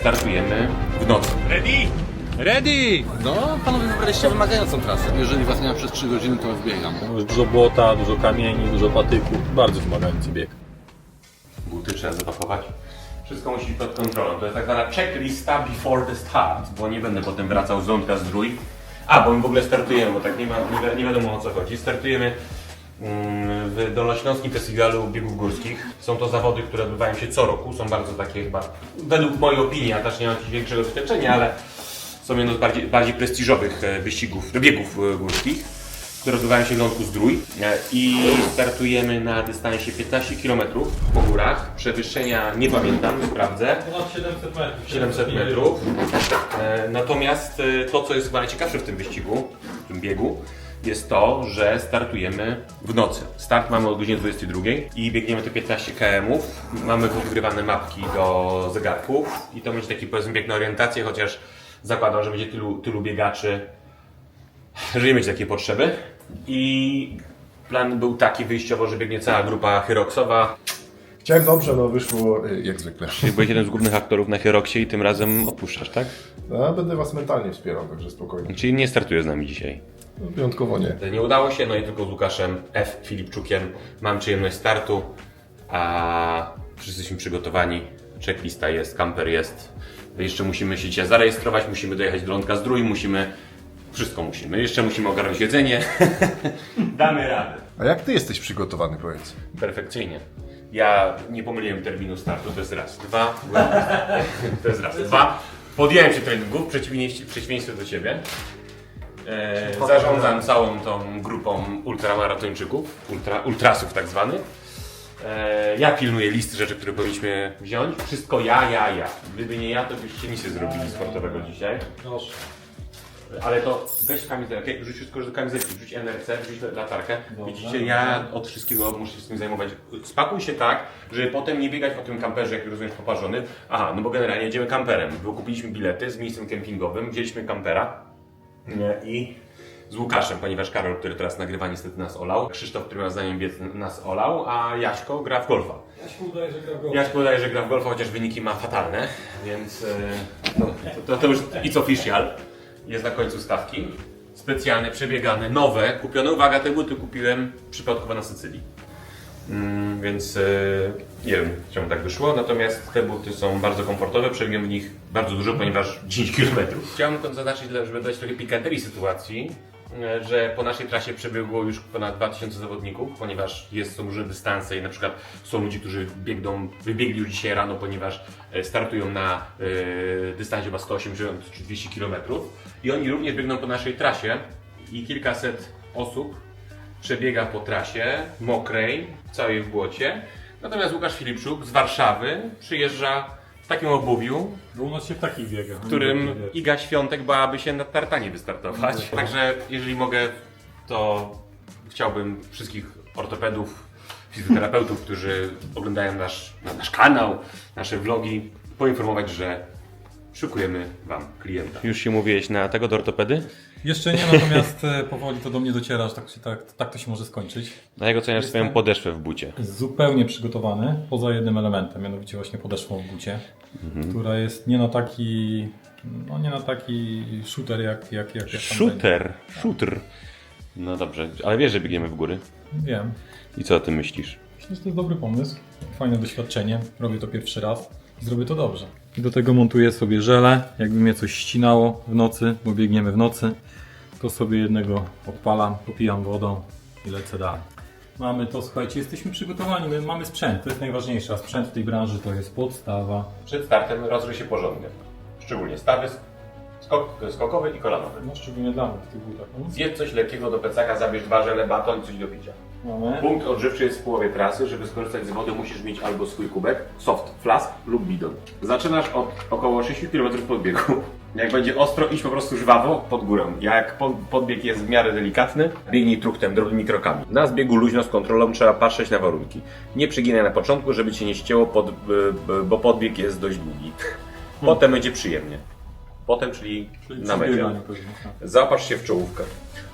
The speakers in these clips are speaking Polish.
Startujemy w nocy. Ready? Ready! No, panowie wybraliście wymagającą trasę. Jeżeli was nie ma przez 3 godziny, to wbiegam. Jest dużo błota, dużo kamieni, dużo patyków. Bardzo wymagający bieg. Buty trzeba zapakować. Wszystko musi być pod kontrolą. To jest tak zwana checklista before the start, bo nie będę potem wracał z Ządka z Drój. A, bo my w ogóle startujemy, bo tak nie, ma, nie, wi- nie wiadomo o co chodzi. Startujemy w Dolnośląskim Festiwalu Biegów Górskich. Są to zawody, które odbywają się co roku. Są bardzo takie chyba, według mojej opinii, ja też nie mam jakiegoś większego doświadczenia, ale są jedno z bardziej, bardziej prestiżowych e, wyścigów, biegów e, górskich które odbywają się w Lądku Zdrój E, i startujemy na dystansie 15 km po górach. Przewyższenia nie pamiętam, sprawdzę. Ponad 700 metrów. 700 metrów. Natomiast to, co jest chyba najciekawsze w tym wyścigu, w tym biegu, jest to, że startujemy w nocy. Start mamy o godzinie 22 i biegniemy te 15 km. Mamy podgrywane mapki do zegarków i to będzie taki powiedzmy bieg na orientację, chociaż zakładam, że będzie tylu, tylu biegaczy, że nie będzie takiej potrzeby. I plan był taki wyjściowo, że biegnie cała grupa Hyroksowa. Chciałem dobrze, no wyszło y, jak zwykle. Ty byłeś jeden z głównych aktorów na Hyroksie i tym razem opuszczasz, tak? No, będę was mentalnie wspierał, także spokojnie. Czyli nie startujesz z nami dzisiaj. Wyjątkowo nie. Nie udało się, no i tylko z Łukaszem F. Filipczukiem mam przyjemność startu, a wszyscy jesteśmy przygotowani. Checklista jest, kamper jest. Jeszcze musimy się dzisiaj zarejestrować, musimy dojechać do Lądka Zdrój, musimy... Wszystko musimy. Jeszcze musimy ogarnąć jedzenie. Damy radę. A jak ty jesteś przygotowany, powiedz? Perfekcyjnie. Ja nie pomyliłem terminu startu, to jest raz. Dwa, to jest raz. Dwa, podjąłem się treningów, w przeciwieństwie, w przeciwieństwie do Ciebie. E, zarządzam całą tą grupą ultramaratończyków, ultra, ultrasów tak zwanych. E, ja pilnuję listy rzeczy, które powinniśmy wziąć. Wszystko ja, ja, ja. Gdyby nie ja, to byście nic nie zrobili sportowego dzisiaj. Proszę. Ale to weź kamizelkę, rzuć wszystko do kamizelki, wrzuć NRC, wrzuć latarkę. Widzicie, ja od wszystkiego muszę się z tym zajmować. Spakuj się tak, żeby potem nie biegać po tym kamperze, jak rozumiesz, poparzony. Aha, no bo generalnie jedziemy kamperem. Wykupiliśmy bilety z miejscem kempingowym, wzięliśmy kampera i z Łukaszem, ponieważ Karol, który teraz nagrywa, niestety nas olał. Krzysztof, który ma zdaniem biec, nas olał, a Jaśko gra w golfa. Ja się udaje, że gra w Jaśko udaje, że gra w golfa, chociaż wyniki ma fatalne, więc e, no, to, to już it's official. Jest na końcu stawki. Specjalne, przebiegane, nowe, kupione. Uwaga, te buty kupiłem przypadkowo na Sycylii. Mm, więc e, nie wiem, czemu tak wyszło, natomiast te buty są bardzo komfortowe, przebiegłem w nich bardzo dużo, ponieważ 10 km. Chciałem tylko zaznaczyć, żeby dać trochę pikanterii sytuacji, e, że po naszej trasie przebiegło już ponad 2000 zawodników, ponieważ jest, są różne dystanse i na przykład są ludzie, którzy biegną, wybiegli już dzisiaj rano, ponieważ e, startują na e, dystansie chyba 180 czy 200 km i oni również biegną po naszej trasie i kilkaset osób przebiega po trasie mokrej, całej w błocie. Natomiast Łukasz Filipczuk z Warszawy przyjeżdża w takim obuwiu, Bo u nas się w takich biegach. w którym Iga Świątek bałaby się na tartanie wystartować. Także jeżeli mogę, to chciałbym wszystkich ortopedów, fizjoterapeutów, którzy oglądają nasz, nasz kanał, nasze vlogi, poinformować, że szukujemy Wam klienta. Już się mówiłeś na tego do ortopedy? Jeszcze nie, natomiast e, powoli to do mnie dociera, że tak, się- tak, tak to się może skończyć. Na jak oceniasz swoją podeszwę w bucie? Zupełnie przygotowany, poza jednym elementem, mianowicie właśnie podeszwą w bucie, która jest nie na taki, no nie na taki shooter jak, jak, jak, jak Shooter, shooter. No dobrze, ale wiesz, że biegniemy w góry. Wiem. I co o tym myślisz? Myślę, że to jest dobry pomysł. Fajne doświadczenie. Robię to pierwszy raz i zrobię to dobrze. I do tego montuję sobie żele. Jakby mnie coś ścinało w nocy, bo biegniemy w nocy, to sobie jednego odpalam, popijam wodą i lecę dalej. Mamy to, słuchajcie, jesteśmy przygotowani, my mamy sprzęt, to jest najważniejsze, a sprzęt w tej branży to jest podstawa. Przed startem rozgrzej się porządnie. Szczególnie stawy skok, skokowy i kolanowy. No szczególnie dla mnie w tych butach. No, Zjedz coś lekkiego do plecaka, zabierz dwa żele, baton i coś do picia. Mamy. Punkt odżywczy jest w połowie trasy. Żeby skorzystać z wody, musisz mieć albo swój kubek, soft flask lub bidon. Zaczynasz od około 6 km podbiegu. Jak będzie ostro, idź po prostu żwawo pod górę. Jak pod- podbieg jest w miarę delikatny, biegnij truktem, drobnymi krokami. Na zbiegu luźno z kontrolą trzeba patrzeć na warunki. Nie przyginaj na początku, żeby cię nie ścięło, pod, b- bo podbieg jest dość długi. Potem będzie przyjemnie. Potem, czyli, Czyli na później, tak. Zaopatrz się w czołówkę.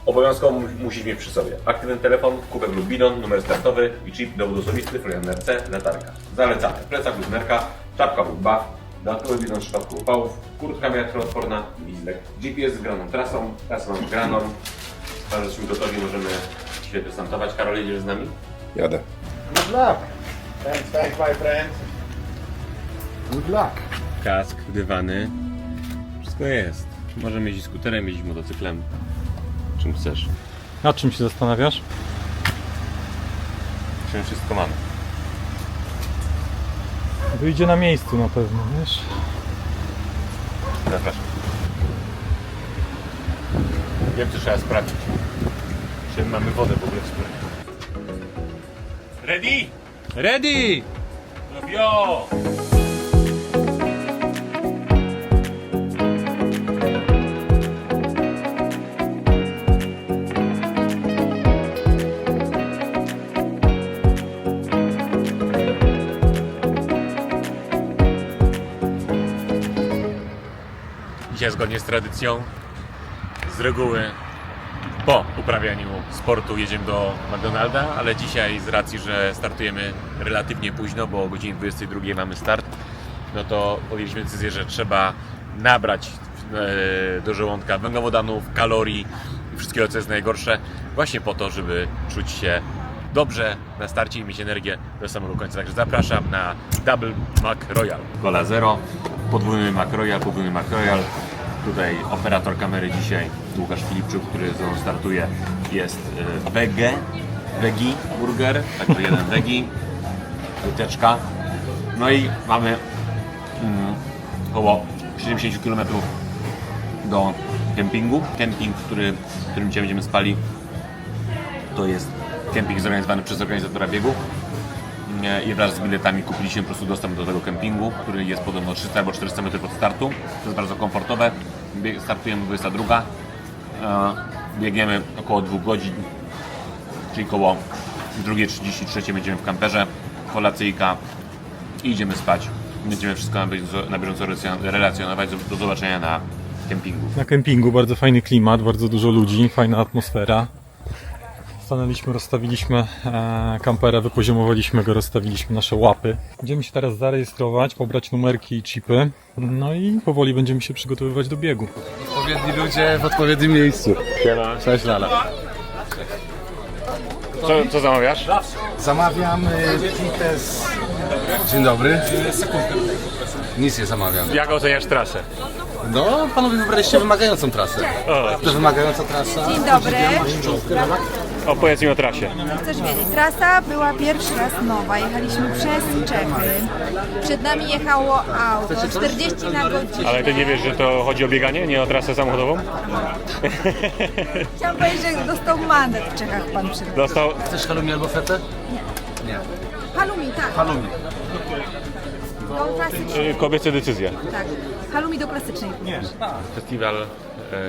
Obowiązkowo mu- musisz mieć przy sobie aktywny telefon, kubek lub bidon, numer startowy i chip dowód osobisty, folian RC, latarka. Zalecamy plecak lub nerka, czapka lub buff, dodatkowy bilon w przypadku upałów, kurtka wiatroodporna, gwizdek, GPS z graną trasą, trasę mam graną. Teraz jesteśmy gotowi, możemy się dystansować. Karol, jedziesz z nami? Jadę. Good luck. Thanks, thanks, my friend. Good luck. Kask, dywany, wszystko jest. Możemy jeździć skuterem, jeździć motocyklem, czym chcesz. Nad czym się zastanawiasz? Czym wszystko mamy. Wyjdzie na miejscu na pewno, wiesz? Zapraszam. Wiem, co trzeba sprawdzić. Czy mamy wodę w ogóle w. Ready? Ready! Yo! Zgodnie z tradycją, z reguły po uprawianiu sportu jedziemy do McDonalda, ale dzisiaj z racji, że startujemy relatywnie późno, bo o godzinie 22 mamy start, no to podjęliśmy decyzję, że trzeba nabrać e, do żołądka węglowodanów, kalorii i wszystkiego, co jest najgorsze, właśnie po to, żeby czuć się dobrze na starcie i mieć energię do samego końca. Także zapraszam na Double Mac Royal. Cola Zero, podwójny Mac Royal, podwójny Mac Royal. Tutaj operator kamery dzisiaj, Łukasz Filipczuk, który ze startuje, jest e, wege, vegi burger, także jeden vegi, wyteczka. No i mamy mm, około 70 km do kempingu. Kemping, który, w którym dzisiaj będziemy spali, to jest kemping zorganizowany przez organizatora biegu. I wraz z biletami kupiliśmy po prostu dostęp do tego kempingu, który jest podobno 300 albo 400 metrów od startu. To jest bardzo komfortowe. Startujemy 22. E, Biegniemy około 2 godzin, czyli około 2.33 będziemy w kamperze. Kolacyjka i idziemy spać. Będziemy wszystko na bieżąco, relacjonować. Do zobaczenia na kempingu. Na kempingu bardzo fajny klimat, bardzo dużo ludzi, fajna atmosfera. Stanęliśmy, rozstawiliśmy e, kamperę, wypoziomowaliśmy go, rozstawiliśmy nasze łapy. Będziemy się teraz zarejestrować, pobrać numerki i chipy. No i powoli będziemy się przygotowywać do biegu. Odpowiedni ludzie w odpowiednim miejscu. Cześć Lala. Co, co zamawiasz? Zamawiam y, pitę z... Dzień dobry. Nic nie zamawiam. Jak oceniasz trasę? No, panowie wybraliście wymagającą trasę. To wymagająca trasa. Dzień dobry. Opowiedz mi o trasie. Chcesz wiedzieć, trasa była pierwszy raz nowa. Jechaliśmy przez Czechy. Przed nami jechało auto 40 na godzinę. Ale ty nie wiesz, że to chodzi o bieganie, nie o trasę samochodową? Chciałam powiedzieć, że dostał mandat w Czechach pan przed. Dostał. Chcesz halloumi albo fetę? Nie. Halumi, tak. Halloumi. Do klasycznej, y, Kobiece decyzje. tak. Halumi do klasycznej. Nie. Festiwal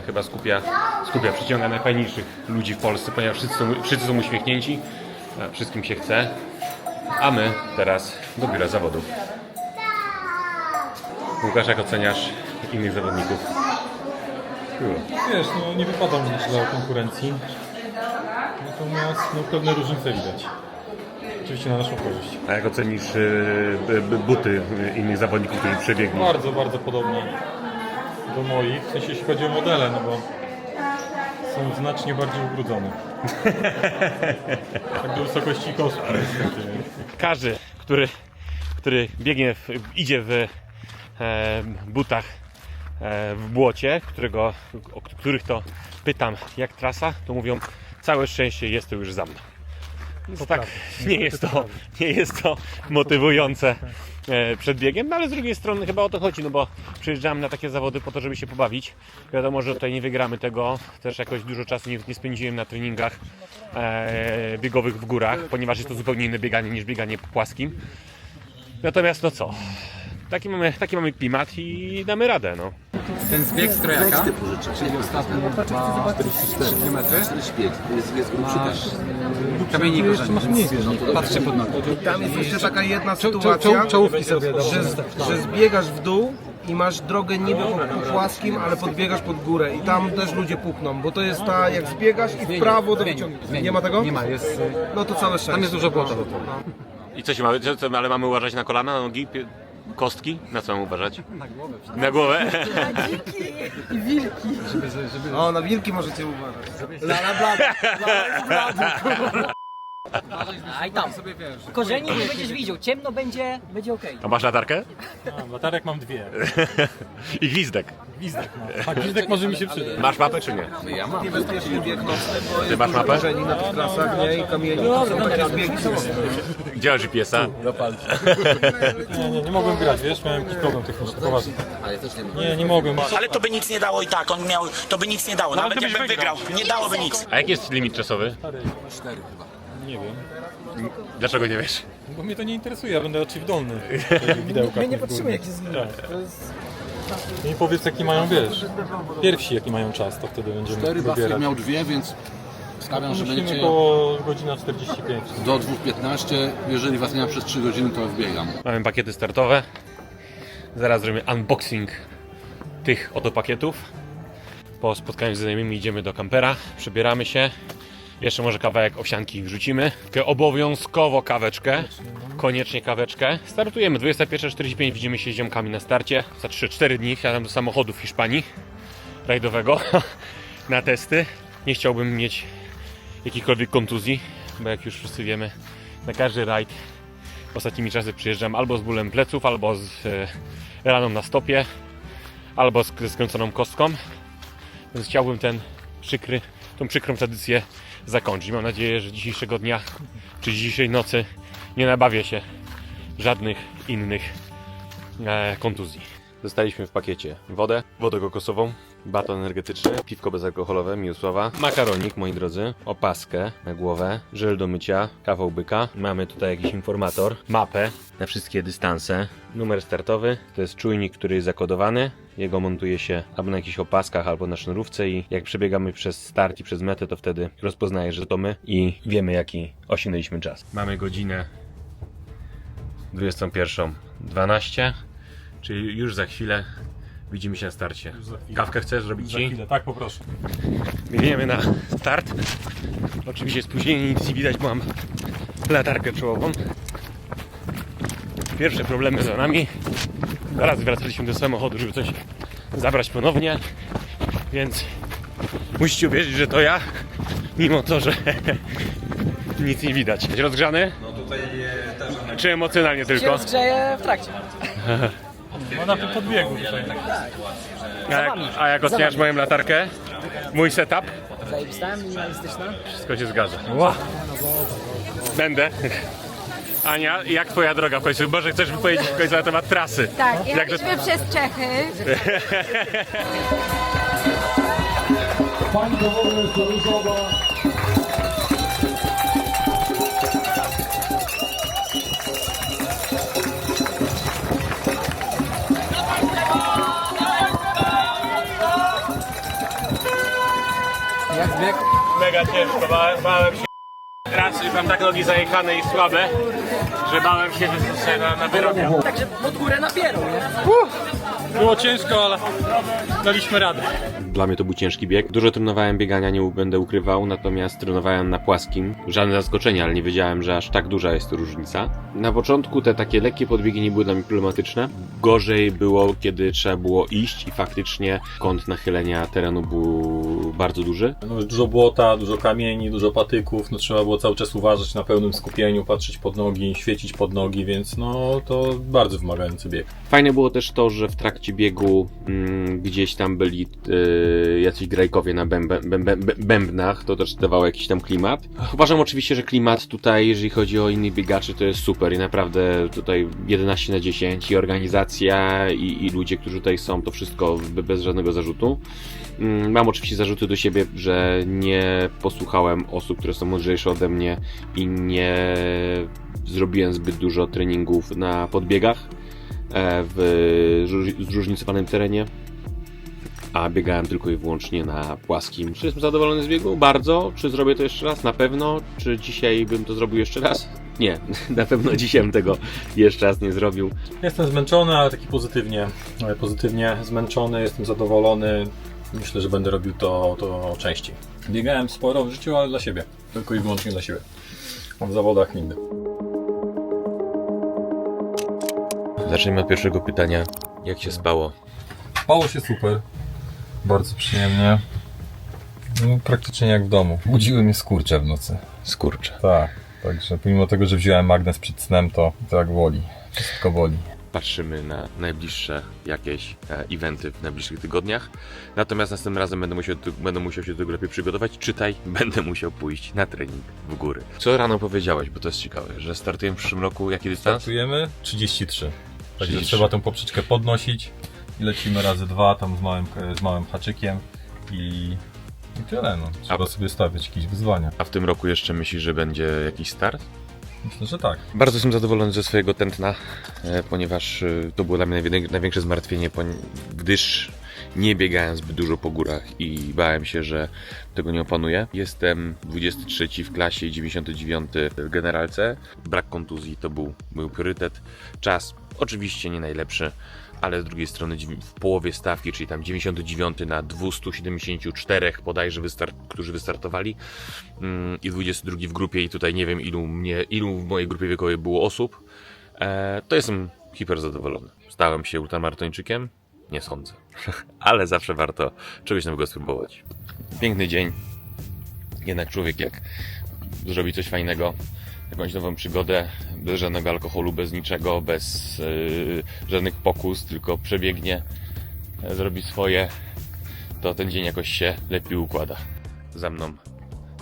chyba skupia, skupia, przyciąga najfajniejszych ludzi w Polsce, ponieważ wszyscy są, wszyscy są uśmiechnięci, e, wszystkim się chce. A my teraz do biura zawodów. Łukasz, jak oceniasz innych zawodników? Wiesz, no nie wypadam źle o konkurencji. Natomiast no, pewne różnice widać. Oczywiście na naszą korzyść. A jak ocenisz b- buty y, innych zawodników, którzy przebiegli? Bardzo, bardzo podobne do moich, w sensie jeśli chodzi o modele, no bo są znacznie bardziej ubrudzone. tak do wysokości kostki niestety. każdy, który, który biegnie, w, idzie w e, butach e, w błocie, którego, o których to pytam jak trasa, to mówią całe szczęście jest to już za mną. To tak, nie jest to, nie jest to motywujące przed biegiem, no ale z drugiej strony chyba o to chodzi, no bo przyjeżdżamy na takie zawody po to, żeby się pobawić. Wiadomo, że tutaj nie wygramy tego, też jakoś dużo czasu nie, nie spędziłem na treningach e, biegowych w górach, ponieważ jest to zupełnie inne bieganie niż bieganie płaskim. Natomiast no co, taki mamy, taki mamy klimat i damy radę, no. Ten zbieg z trojaka, czyli ostatni ma 44 km. Masz kamiennik Patrzcie pod nogi. Tam jest jeszcze taka jedna sytuacja, czoł- Czołówki sobie że, że zbiegasz w dół i masz drogę niby po płaskim, ale podbiegasz pod górę i tam też ludzie pukną, bo to jest ta, jak zbiegasz i w prawo do wyciągnięcia. Nie ma tego? Nie ma, jest... No to całe szczęście. Tam jest dużo błota. I co się mamy, co, co, ale mamy uważać na kolana, na nogi? Pie- Kostki? Na co mam uważać? Na głowę. O, na wilki możecie uważać. A i tam. Korzeni nie będziesz widział, ciemno będzie, będzie okej. A masz latarkę? A, latarek mam dwie. I gwizdek. Gwizdek mam. A gwizdek może mi się przydać. Masz mapę czy nie? Niebezpieczny bieg nocny, bo Ty jest masz dużo mapę? korzeni na tych trasach, nie? I kamieni, to są takie zbiegi. Gdzie masz GPS-a? Nie, nie, nie mogłem grać, wiesz, miałem jakiś problem techniczny, poważnie. Nie, nie mogłem. Ale to by nic nie dało i tak, on miał, to by nic nie dało, nawet ty byś jakbym wygrał, nie dałoby nic. A jaki jest limit czasowy? Nie wiem, Dlaczego nie wiesz? bo mnie to nie interesuje, ja będę raczej w dolny. My nie patrzymy jak jest. Tak. I mi powiedz jaki mają, wiesz, pierwsi jaki mają czas, to wtedy będziemy Cztery wybierać. miał dwie, więc stawiam, że Myślimy będziecie około godzina 45. do 2.15. Jeżeli was nie ma przez 3 godziny, to wbiegam. Mamy pakiety startowe. Zaraz zrobimy unboxing tych oto pakietów. Po spotkaniu z znajomymi idziemy do kampera, przebieramy się. Jeszcze może kawałek owsianki wrzucimy. Obowiązkowo kaweczkę. Koniecznie kaweczkę. Startujemy 21.45, widzimy się z ziomkami na starcie. Za 3-4 dni wsiadam do samochodu w Hiszpanii rajdowego na testy. Nie chciałbym mieć jakichkolwiek kontuzji, bo jak już wszyscy wiemy, na każdy rajd ostatnimi czasy przyjeżdżam albo z bólem pleców, albo z e, raną na stopie, albo z ze skręconą kostką. Więc chciałbym ten przykry, tą przykrą tradycję zakończyć. Mam nadzieję, że dzisiejszego dnia czy dzisiejszej nocy nie nabawię się żadnych innych e, kontuzji. Dostaliśmy w pakiecie wodę, wodę kokosową, baton energetyczny, piwko bezalkoholowe Miłosława, makaronik, moi drodzy, opaskę na głowę, żel do mycia, kawał byka. Mamy tutaj jakiś informator, mapę na wszystkie dystanse, numer startowy, to jest czujnik, który jest zakodowany. Jego montuje się albo na jakichś opaskach, albo na sznurówce i jak przebiegamy przez start i przez metę, to wtedy rozpoznaje, że to my i wiemy jaki osiągnęliśmy czas. Mamy godzinę 21.12, czyli już za chwilę widzimy się na starcie. Kawkę chcesz zrobić Za ci? chwilę, tak poproszę. Biegniemy na start. Oczywiście spóźnienie nic nie widać, bo mam latarkę czołową. Pierwsze problemy za nami. Zaraz wracaliśmy do samochodu, żeby coś zabrać ponownie. Więc musicie uwierzyć, że to ja, mimo to, że nic nie widać. Jesteś rozgrzany? No tutaj też. Czy emocjonalnie Się tylko? rozgrzeje w trakcie. No na tym podbiegu. A jak, a jak oceniasz moją latarkę? Mój setup? Zajebista, minimalistyczna. Wszystko się zgadza. Będę. Ania, jak twoja droga w końcu? Może chcesz wypowiedzieć w końcu na temat trasy? Tak, jechaliśmy przez Czechy. Jak bieg? Mega ciężko, się. Raz mam tak nogi zajechane i słabe, że bałem się, że zostanę na, na wyrobię. Także pod górę napierą, nie? Było ciężko, ale daliśmy radę. Dla mnie to był ciężki bieg. Dużo trenowałem biegania, nie będę ukrywał, natomiast trenowałem na płaskim. Żadne zaskoczenie, ale nie wiedziałem, że aż tak duża jest to różnica. Na początku te takie lekkie podbiegi nie były dla mnie problematyczne. Gorzej było, kiedy trzeba było iść i faktycznie kąt nachylenia terenu był bardzo duży. No, dużo błota, dużo kamieni, dużo patyków, no trzeba było cały czas uważać na pełnym skupieniu, patrzeć pod nogi, świecić pod nogi, więc no to bardzo wymagający bieg. Fajne było też to, że w trakcie biegu mm, gdzieś tam byli yy, jacyś grajkowie na bębnach, to też dawało jakiś tam klimat. Uważam oczywiście, że klimat tutaj, jeżeli chodzi o innych biegaczy, to jest super i naprawdę tutaj 11 na 10 i organizacja i, i ludzie, którzy tutaj są, to wszystko be- bez żadnego zarzutu. Mm, Mam oczywiście zarzuty do siebie, że nie posłuchałem osób, które są mądrzejsze ode mnie i nie zrobiłem zbyt dużo treningów na podbiegach e, w zróż- zróżnicowanym terenie, a biegałem tylko i wyłącznie na płaskim. Czy jestem zadowolony z biegu? Bardzo. Czy zrobię to jeszcze raz? Na pewno. Czy dzisiaj bym to zrobił jeszcze raz? Nie, na pewno dzisiaj bym tego jeszcze raz nie zrobił. Jestem zmęczony, ale taki pozytywnie, ale pozytywnie zmęczony, jestem zadowolony. Myślę, że będę robił to, to częściej. Biegałem sporo w życiu, ale dla siebie. Tylko i wyłącznie dla siebie. A w zawodach nigdy. Zacznijmy od pierwszego pytania. Jak się spało? Spało się super. Bardzo przyjemnie. No, praktycznie jak w domu. Budziły mnie skurcze w nocy. Skurcze. Tak. Także pomimo tego, że wziąłem magnes przed snem, to, to jak boli. Wszystko boli. Patrzymy na najbliższe jakieś e, eventy w najbliższych tygodniach. Natomiast następnym razem będę musiał, będę musiał się do tego lepiej przygotować. Czytaj, będę musiał pójść na trening w góry. Co rano powiedziałeś, bo to jest ciekawe, że startujemy w przyszłym roku. Jaki dystans? Startujemy 33. Także 33. trzeba tą poprzeczkę podnosić i lecimy razy dwa tam z małym, z małym haczykiem i, i tyle. No. Trzeba A- sobie stawiać jakieś wyzwania. A w tym roku jeszcze myślisz, że będzie jakiś start? Myślę, że tak. Bardzo jestem zadowolony ze swojego tętna, e, ponieważ e, to było dla mnie najwię- największe zmartwienie, gdyż nie biegałem zbyt dużo po górach i bałem się, że tego nie opanuję. Jestem 23 w klasie i 99 w generalce. Brak kontuzji to był mój priorytet. Czas oczywiście nie najlepszy, ale z drugiej strony w połowie stawki, czyli tam 99 na 274 bodajże, wystar- którzy wystartowali mm, i 22 w grupie i tutaj nie wiem ilu, mnie, ilu w mojej grupie wiekowej było osób, e, to jestem hiper zadowolony. Stałem się ultramaratończykiem? Nie sądzę. Ale zawsze warto czegoś nowego spróbować. Piękny dzień. Jednak człowiek jak zrobi coś fajnego, jakąś nową przygodę, bez żadnego alkoholu, bez niczego, bez yy, żadnych pokus, tylko przebiegnie, e, zrobi swoje, to ten dzień jakoś się lepiej układa. Za mną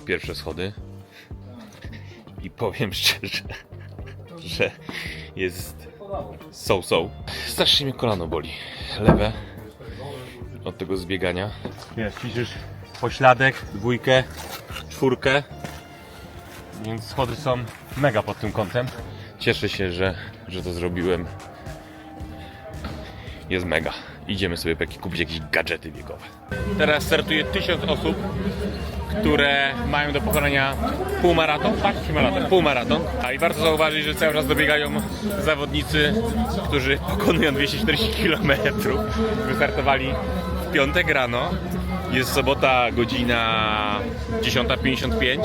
pierwsze schody i powiem szczerze, że jest so-so. Strasznie mnie kolano boli. Lewe od tego zbiegania. Wiesz, ćwiczysz pośladek, dwójkę, czwórkę, więc schody są mega pod tym kątem. Cieszę się, że, że to zrobiłem. Jest mega. Idziemy sobie kupić jakieś gadżety biegowe. Teraz startuje tysiąc osób, które mają do pokonania półmaraton, tak? Czy maraton? Półmaraton. A i warto zauważyć, że cały czas dobiegają zawodnicy, którzy pokonują 240 km. Wystartowali w piątek rano. Jest sobota, godzina 10.55.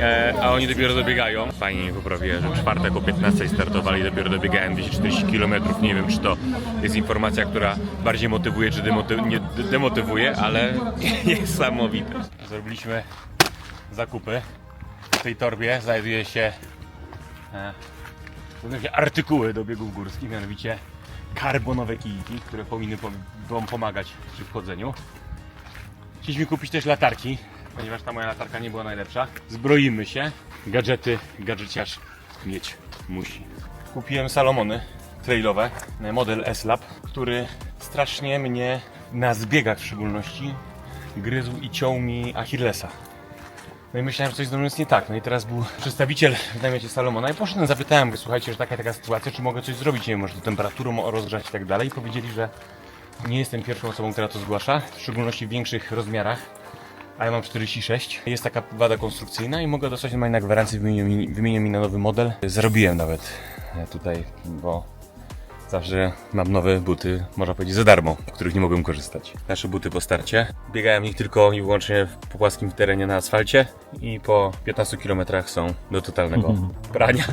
E, a oni dopiero dobiegają. Fajnie mnie poprawiłem, że w czwartek o 15 startowali, dopiero dobiegają 240 km. Nie wiem, czy to jest informacja, która bardziej motywuje, czy demoty- nie, de- demotywuje, ale niesamowite. Zrobiliśmy zakupy. W tej torbie znajduje się e, się artykuły do biegów górskich, mianowicie karbonowe kijki, które powinny po- wam pomagać przy wchodzeniu. Chcieliśmy kupić też latarki, ponieważ ta moja latarka nie była najlepsza. Zbroimy się. Gadżety, gadżeciarz mieć musi. Kupiłem Salomony trailowe, model S-Lab, który strasznie mnie na zbiegach w szczególności gryzł i ciął mi Achillesa. No i myślałem, że coś z mną jest nie tak. No i teraz był przedstawiciel w namiocie Salomona i poszedłem, zapytałem, słuchajcie, że taka taka sytuacja, czy mogę coś zrobić, nie wiem, może temperaturą rozgrzać i tak dalej. I powiedzieli, że nie jestem pierwszą osobą, która to zgłasza, w szczególności w większych rozmiarach. A ja mam 46. Jest taka wada konstrukcyjna i mogę dostać normalnie na gwarancję, wymienią mi, wymienią mi na nowy model. Zrobiłem nawet e, tutaj, bo zawsze mam nowe buty, można powiedzieć, za darmo, z których nie mogłem korzystać. Nasze buty po starcie. Biegałem w nich tylko i wyłącznie po płaskim terenie na asfalcie i po 15 km są do totalnego prania.